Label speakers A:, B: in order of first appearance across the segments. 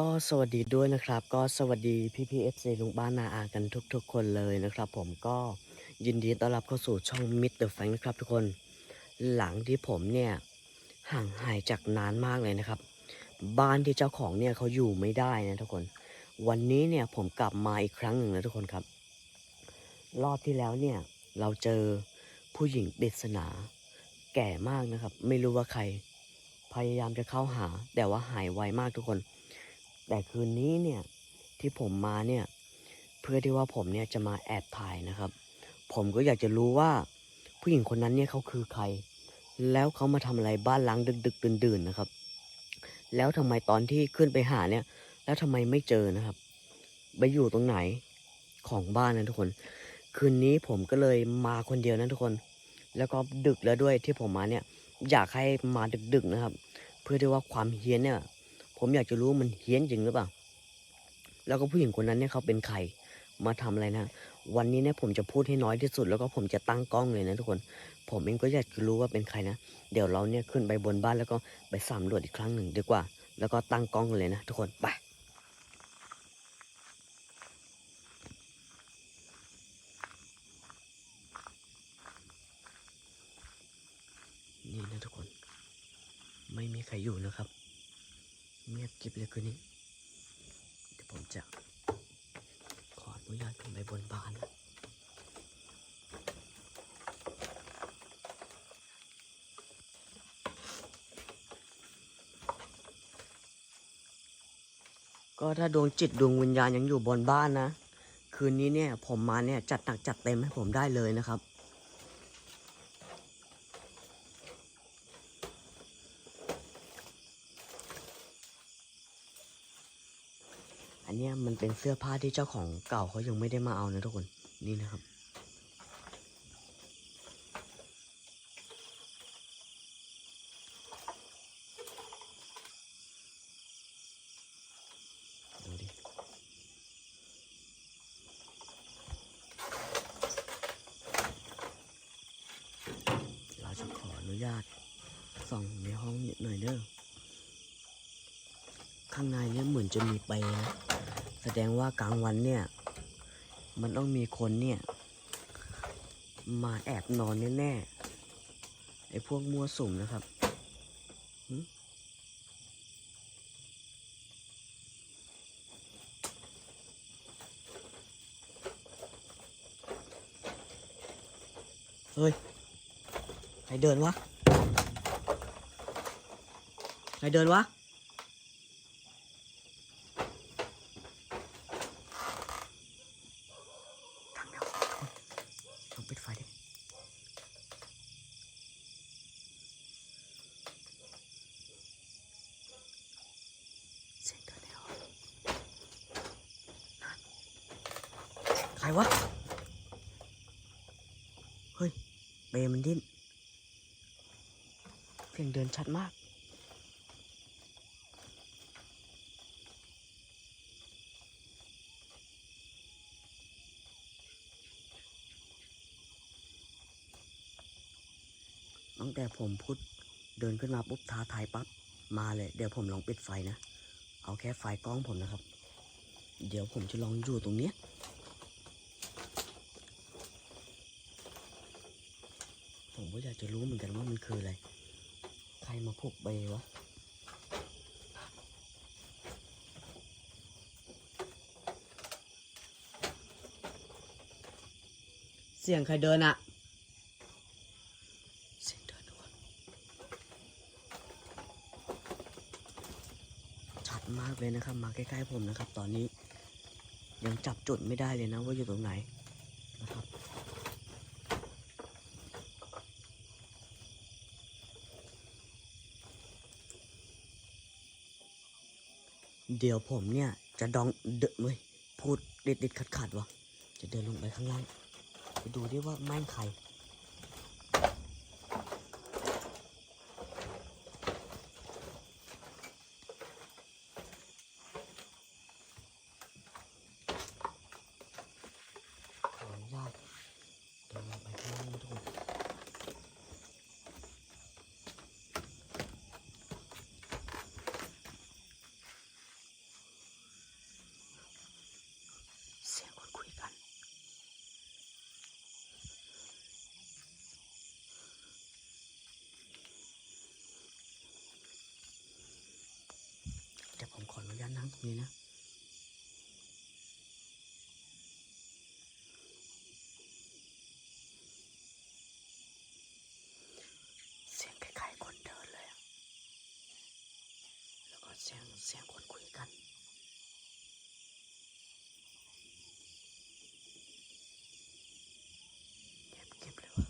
A: ก็สวัสดีด้วยนะครับ ก็สวัสดีพี่พีเอฟซีลุงบ้านนาอากันทุก ๆ คนเลยนะครับ ผมก็ยินดีต้อนรับเข้าสู่ช่องมิสเตอร์แฟงนะครับทุกคน หลังที่ผมเนี่ยห่างหายจากนานมากเลยนะครับ บ้านที่เจ้าของเนี่ยเขาอยู่ไม่ได้นะทุกคน วันนี้เนี่ยผมกลับมาอีกครั้งหนึ่งนะทุกคนครับ รอบที่แล้วเนี่ยเราเจอผู้หญิงปริศนา แก่มากนะครับ ไม่รู้ว่าใคร พยายามจะเข้าหา แต่ว่าหายไวมากทุกคน แต่คืนนี้เนี่ยที่ผมมาเนี่ยเพื่อที่ว่าผมเนี่ยจะมาแอบถ่ายนะครับ ผมก็อยากจะรู้ว่าผู้หญิงคนนั้นเนี่ยเขาคือใคร แล้วเขามาทำอะไรบ้านล้างดึกๆดื่นๆนนะครับ แล้วทำไมตอนที่ขึ้นไปหาเนี่ย แล้วทำไมไม่เจอนะครับ ไปอยู่ตรงไหนของบ้านนะทุกคน คืนนี้ผมก็เลยมาคนเดียวนะทุกคน แล้วก็ดึกแล้วด้วยที่ผมมาเนี่ยอยากให้มาดึกๆนะครับ เพื่อที่ว่าความเฮี้ยนเนี่ย ผมอยากจะรู้มันเฮี้ยนจริงหรือเปล่า แล้วก็ผู้หญิงคนนั้นเนี่ยเขาเป็นใคร มาทำอะไรนะ วันนี้เนี่ยผมจะพูดให้น้อยที่สุด แล้วก็ผมจะตั้งกล้องเลยนะทุกคน ผมเองก็อยากจะรู้ว่าเป็นใครนะ เดี๋ยวเราเนี่ยขึ้นไปบนบ้านแล้วก็ไปสำรวจอีกครั้งหนึ่งดีกว่า แล้วก็ตั้งกล้องเลยนะทุกคน ไปนี่นะทุกคน ไม่มีใครอยู่นะครับ เงียบกิบเลยคืนนี้ เดี๋ยวผมจะ ขออนุญาตขึ้นไปบนบ้านนะก็ถ้าดวงจิตดวงวิญญาณยังอยู่บนบ้านนะ คืนนี้เนี่ยผมมาเนี่ยจัดหนักจัดเต็มให้ผมได้เลยนะครับ นเนี้ยมันเป็นเสื้อผ้าที่เจ้าของเก่าเขายังไม่ได้มาเอานะทุกคนนี่นะครับ ดูดิ เราจะขออนุญาตส่องในห้องนิดหน่อยเด้อข้างในเนี่ยเหมือนจะมีเปนะ แสดงว่ากลางวันเนี่ย มันต้องมีคนเนี่ย มาแอบนอนแน่ๆไอ้พวกมั่วสุมนะครับเฮ้ย ใครเดินวะ ใครเดินวะ ทางเดียวลองปิดไฟดิเสียงเดินในห้องนั่นใครวะ เฮ้ย เบมันดิ้น เสียงเดินชัดมาก ตั้งแต่ผมพูดเดินขึ้นมาปุ๊บท้าทายปั๊บมาเลย เดี๋ยวผมลองปิดไฟนะ เอาแค่ไฟกล้องผมนะครับ เดี๋ยวผมจะลองอยู่ตรงเนี้ยผมก็อยากจะรู้เหมือนกันว่ามันคืออะไร ใครมาพกใบวะเสียงใครเดินอะเสียงเดินทุกคนชัดมากเลยนะครับ มาใกล้ๆผมนะครับ ตอนนี้ยังจับจุดไม่ได้เลยนะว่าอยู่ตรงไหนนะครับเดี๋ยวผมเนี่ยจะดองเดอะเว้ยพูดเด็ดเด็ดขัดขัดวะจะเดินลงไปข้างล่าง ไปดูดิว่าแม่งใคร ขออนุญาตเดินลงไปข้างล่างนะทุกคน ตรงนี้นะเสียงคล้ายๆคนเดินเลยแล้วก็เสียงเสียงคนคุยกัน เก็บเก็บเลยวะ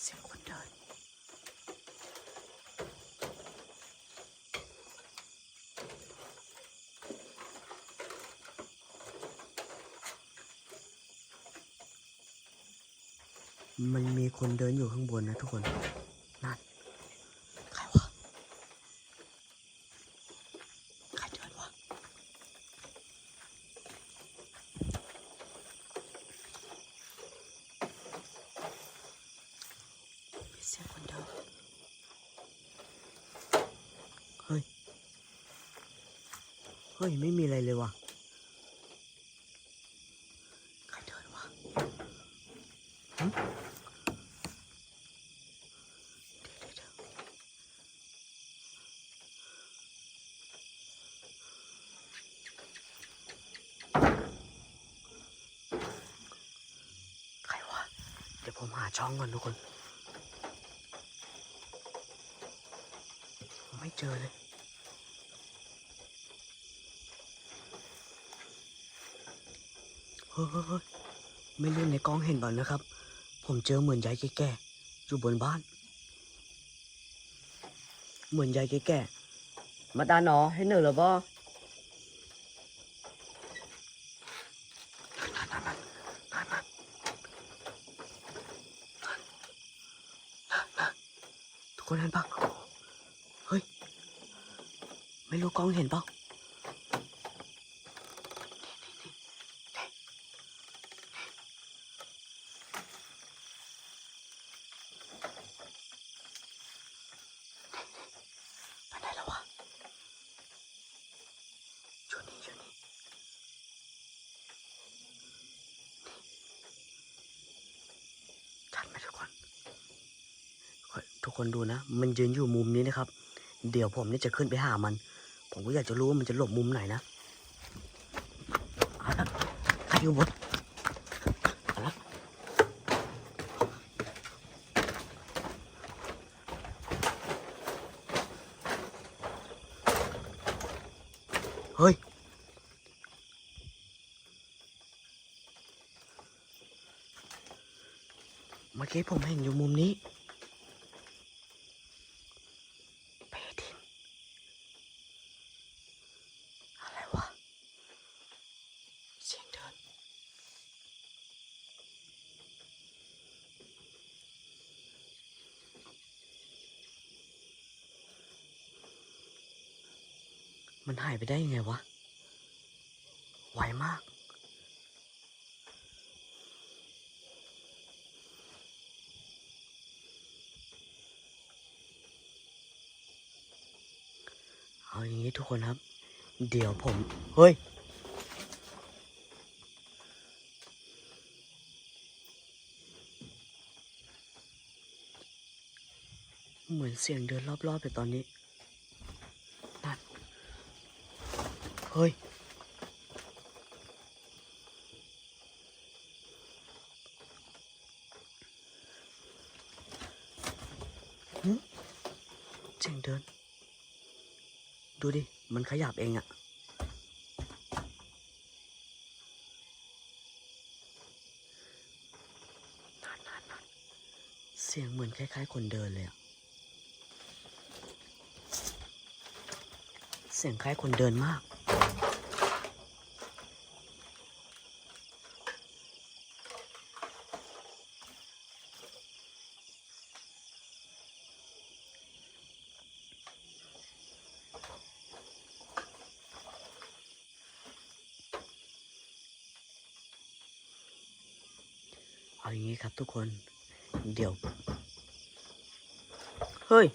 A: เสียงคนเดิน มันมีคนเดินอยู่ข้างบนนะทุกคน นั่น ใครวะ ใครเดินวะ มีเสียงคนเดิน เฮ้ย เฮ้ย ไม่มีอะไรเลยวะใครเดินวะหึดี๋ยวเดี๋ยวเดี๋ยวใครวะ เดี๋ยวผมหา ช่องก่อนทุกคน ไม่เจอเลยเฮ้ยเฮ้ยเฮ้ยไม่รู้ในกล้องเห็นเปล่านะครับ ผมเจอเหมือนยายแก่ๆอยู่บนบ้าน เหมือนยายแก่ๆมาตาหนอให้เหนื่อยหรือบ่นั่นนั่นนั่นนั่นนั่นนั่นนั่นทุกคนเห็นปะเฮ้ย ไม่รู้ กล้องเห็นเปล่าไปไหนแล้ววะอยู่นี่อยู่นี่ชัดไหมทุกคนทุกคนดูนะ มันยืนอยู่มุมนี้นะครับ เดี๋ยวผมนี่จะขึ้นไปหามัน ผมก็อยากจะรู้ว่ามันจะหลบมุมไหนนะเอาละใครอยู่บนเอาละเฮ้ย เมื่อกี้ผมเห็นอยู่มุมนี้เพดิน อะไรวะ เสียงเดิน มัน หายไปได้ยังไงวะ ไวมาก เอาอย่างนี้ทุกคนครับ เดี๋ยวผม เฮ้ยเหมือนเสียงเดินรอบๆไปตอนนี้น เฮ้ย เสียงเดิน ดูดิ มันขยับเองอะนั่นนั่นนั่นเสียงเหมือนคล้าย ๆ คนเดินเลยอะเสียงคล้ายคนเดินมาก เอาอย่างนี้ครับทุกคน เดี๋ยว เฮ้ย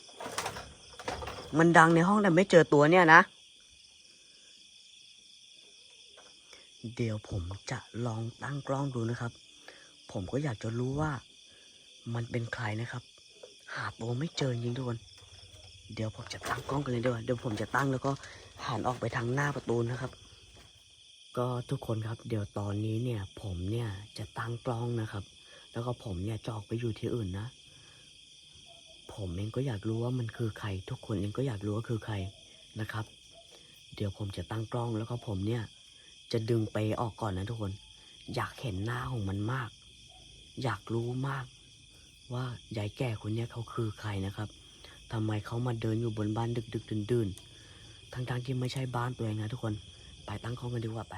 A: มันดังในห้องแต่ไม่เจอตัวเนี่ยนะ เดี๋ยวผมจะลองตั้งกล้องดูนะครับ ผมก็อยากจะรู้ว่ามันเป็นใครนะครับ หาตัวไม่เจอจริงทุกคน เดี๋ยวผมจะตั้งกล้องกันเลยดีกว่าเดี๋ยวผมจะตั้งแล้วก็หันออกไปทางหน้าประตูนะครับ ก็ทุกคนครับ เดี๋ยวตอนนี้เนี่ย ผมเนี่ยจะตั้งกล้องนะครับ แล้วก็ผมเนี่ยจะออกไปอยู่ที่อื่นนะ ผมเองก็อยากรู้ว่ามันคือใคร ทุกคนเองก็อยากรู้ว่าคือใครนะครับ เดี๋ยวผมจะตั้งกล้องแล้วก็ผมเนี่ย จะดึงไปออกก่อนนะทุกคน อยากเห็นหน้าของมันมาก อยากรู้มาก ว่ายายแก่คนนี้เขาคือใครนะครับทำไมเขามาเดินอยู่บนบ้านดึกดึกดื่นดื่นๆทั้งๆที่ไม่ใช่บ้านตัวเองนะทุกคน ไปตั้งข้องกันดีกว่าไป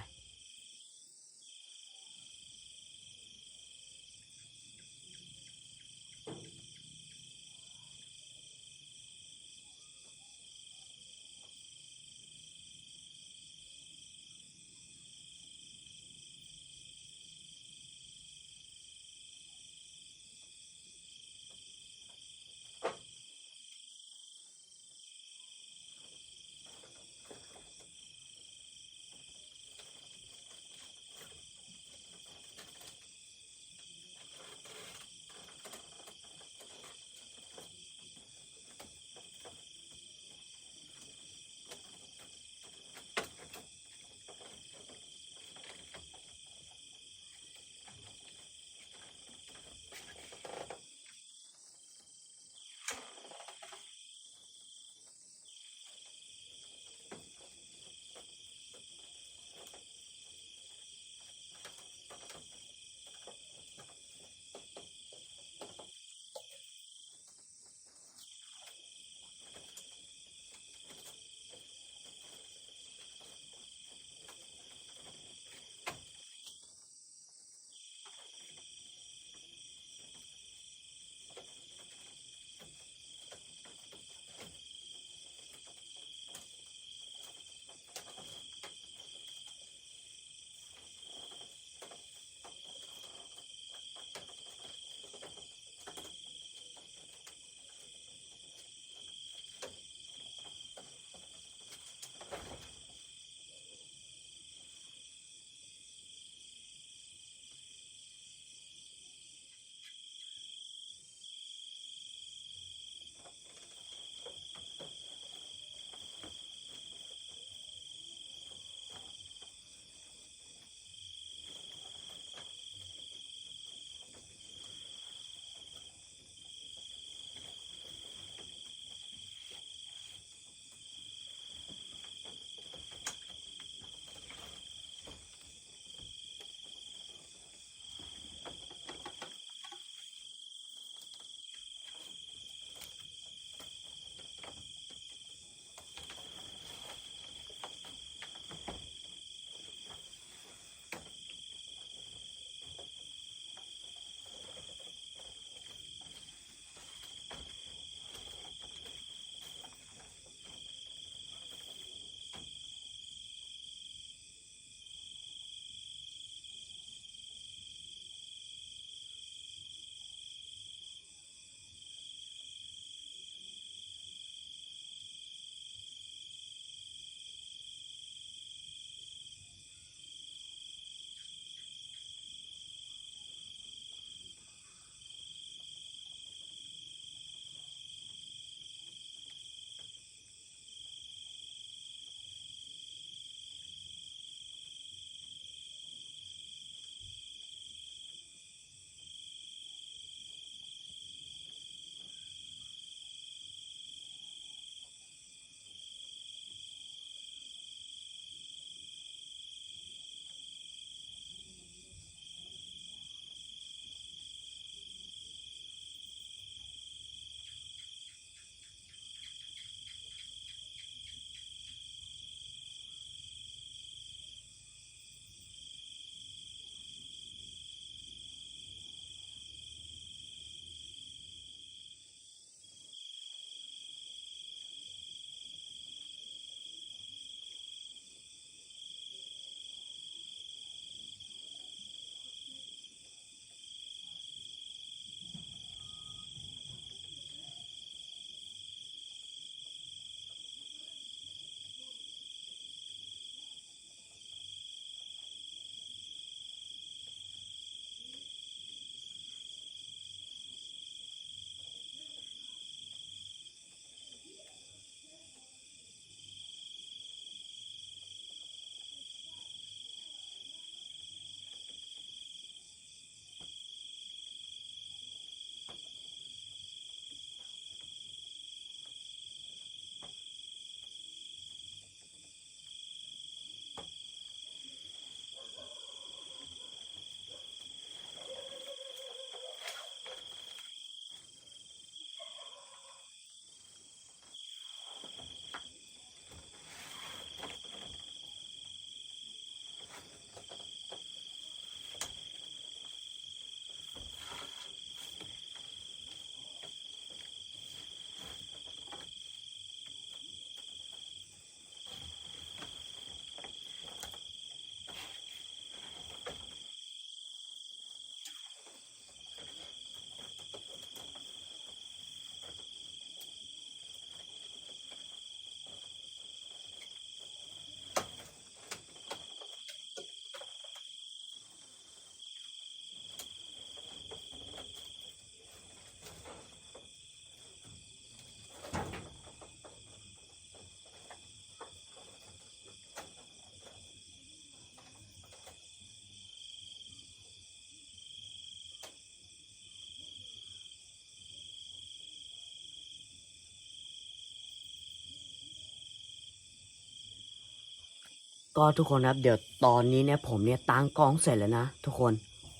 A: ก็ทุกคนครับ เดี๋ยวตอนนี้เนี่ยผมเนี่ยตั้งกล้องเสร็จแล้วนะทุกคน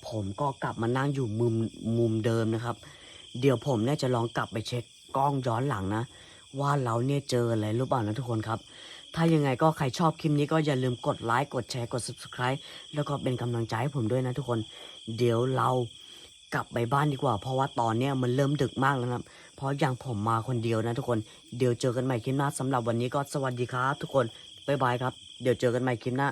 A: ผมก็กลับมานั่งอยู่มุมมุมเดิมนะครับ เดี๋ยวผมเนี่ยจะลองกลับไปเช็คกล้องย้อนหลังนะ ว่าเราเนี่ยเจออะไรหรือเปล่านะทุกคนครับ ถ้ายังไงก็ใครชอบคลิปนี้ก็อย่าลืมกดไลค์กดแชร์กด subscribe แล้วก็เป็นกำลังใจให้ผมด้วยนะทุกคน เดี๋ยวเรากลับไปบ้านดีกว่า เพราะว่าตอนเนี้ยมันเริ่มดึกมากแล้วนะครับเพราะอย่างผมมาคนเดียวนะทุกคนเดี๋ยวเจอกันใหม่คลิปหน้าสำหรับวันนี้ก็สวัสดีครับ ทุกคนบ๊ายบายครับ เดี๋ยวเจอกันใหม่คลิปหน้า